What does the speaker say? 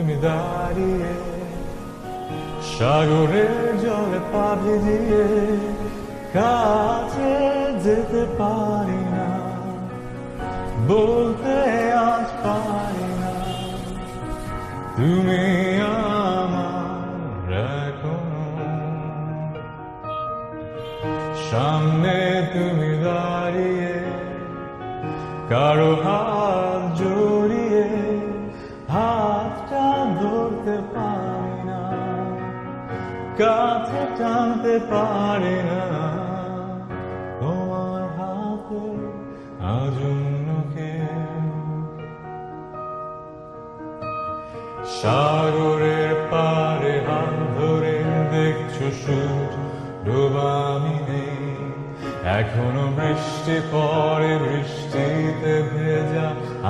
তুমি দাঁড়িয়ে সাগরের জলে পা ভিজিয়ে কাছে যেতে পারি না, বলতে আজ পারি না। তুমি আমার এখনও। সামনে তুমি দাঁড়িয়ে কারও হাত ধরতে পারি না, কাছে টানতে পারি না। তোমার হাতে আজ অন্য কেউ সাগরের পারে হাত ধরে দেখছ সূর্য ডোবামি নেই এখনও বৃষ্টি পরে বৃষ্টিতে ভেজা